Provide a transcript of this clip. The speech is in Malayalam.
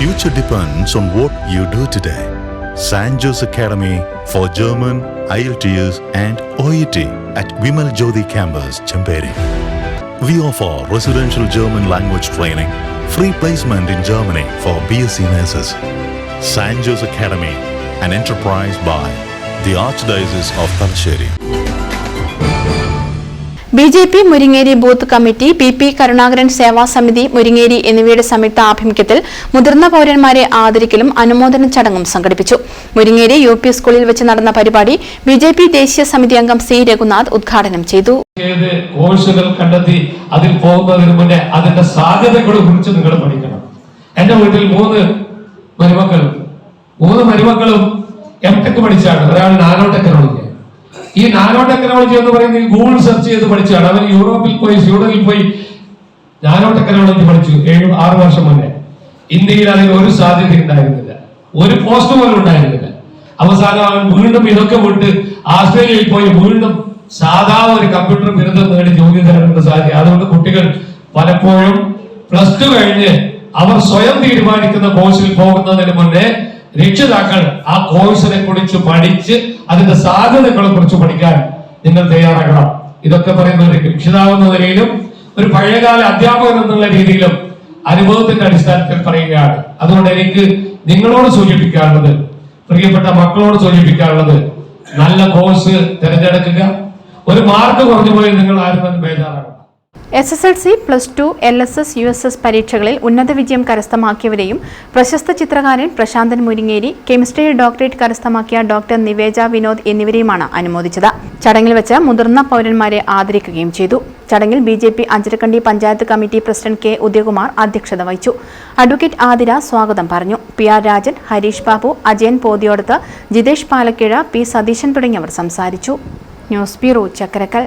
future depends on what you do today. San Jose Academy for German, IELTS and OET at Vimal Jyoti campus, Champeri. We offer residential German language training, free placement in Germany for BSc nurses. San Jose Academy, an enterprise by the Archdiocese of Talasheri. B J P Muringeri booth committee P P Karunakaran Seva Samiti Muringeri എന്നിവയുടെ സംയുക്ത ആഭിമുഖ്യത്തിൽ മുതിർന്ന പൌരന്മാരെ ആദരിക്കലും അനുമോദന ചടങ്ങും സംഘടിപ്പിച്ചു. മുരിങ്ങേരി യു പി സ്കൂളിൽ വെച്ച് നടന്ന പരിപാടി ബി ജെ പി ദേശീയ സമിതി അംഗം സി രഘുനാഥ് ഉദ്ഘാടനം ചെയ്തു. കോഴ്സുകൾ കണ്ടെത്തി അതിൽ പോകുന്നതിന് മുന്നേ അതിന്റെ സാധ്യതകളെ കുറിച്ച് നിങ്ങൾ പഠിക്കണം. എന്റെ വീട്ടിൽ മൂന്ന് മരുമക്കൾ മൂന്ന് മരുമക്കളും എം ടെക് പഠിച്ചാണ്. ഒരാൾ നാനോ ടെക്നോളജി ഈ നാനോ ടെക്നോളജി എന്ന് പറയുന്നത് ഗൂഗിൾ സെർച്ച് ചെയ്ത് പഠിച്ചാണ് അവൻ യൂറോപ്പിൽ പോയി സ്വീഡനിൽ പോയി നാനോ ടെക്നോളജി പഠിച്ചു ഏഴ് ആറ് വർഷം മുന്നേ. ഇന്ത്യയിൽ അതിന് ഒരു സാധ്യത ഉണ്ടായിരുന്നില്ല. ഒരു പോസ്റ്റ് പോലും ഉണ്ടായിരുന്നില്ല. അവസാനം അവൻ വീണ്ടും ഇതൊക്കെ വിട്ട് ആസ്ട്രേലിയയിൽ പോയി വീണ്ടും സാധാ ഒരു കമ്പ്യൂട്ടർ ബിരുദം നേടി ജോലി നേടേണ്ട സാധ്യത. അതുകൊണ്ട് കുട്ടികൾ പലപ്പോഴും പ്ലസ് ടു കഴിഞ്ഞ് അവർ സ്വയം തീരുമാനിക്കുന്ന കോഴ്സിൽ പോകുന്നതിന് മുന്നേ രക്ഷിതാക്കൾ ആ കോഴ്സിനെ കുറിച്ച് പഠിച്ച് അതിന്റെ സാധ്യതകളെ കുറിച്ച് പഠിക്കാൻ നിങ്ങൾ തയ്യാറാകണം. ഇതൊക്കെ പറയുന്ന ഒരു രക്ഷിതാവുന്ന നിലയിലും ഒരു പഴയകാല അധ്യാപകൻ എന്നുള്ള രീതിയിലും അനുഭവത്തിന്റെ അടിസ്ഥാനത്തിൽ പറയുകയാണ്. അതുകൊണ്ട് എനിക്ക് നിങ്ങളോട് സൂചിപ്പിക്കാനുള്ളത് പ്രിയപ്പെട്ട മക്കളോട് സൂചിപ്പിക്കാനുള്ളത് നല്ല കോഴ്സ് തിരഞ്ഞെടുക്കുക. ഒരു മാർക്ക് കുറഞ്ഞു പോയി നിങ്ങൾ ആരും തന്നെ ബേജാറാകണം S S L C plus two L S S U S S പരീക്ഷകളിൽ ഉന്നത വിജയം കരസ്ഥമാക്കിയവരെയും പ്രശസ്ത ചിത്രകാരൻ പ്രശാന്തൻ മുരിങ്ങേരി കെമിസ്ട്രിയിൽ ഡോക്ടറേറ്റ് കരസ്ഥമാക്കിയ ഡോക്ടർ നിവേജ വിനോദ് എന്നിവരെയുമാണ് അനുമോദിച്ചത്. ചടങ്ങിൽ വെച്ച് മുതിർന്ന പൗരന്മാരെ ആദരിക്കുകയും ചെയ്തു. ചടങ്ങിൽ B J P Anjarakandy panchayat committee president K Udayakumar അധ്യക്ഷത വഹിച്ചു. അഡ്വക്കേറ്റ് ആതിര സ്വാഗതം പറഞ്ഞു. P R Rajan Harish Babu Ajayan Pothiyodath Jithesh Palakkizh P Satheesan തുടങ്ങിയവർ സംസാരിച്ചു. News bureau Chakkarakkal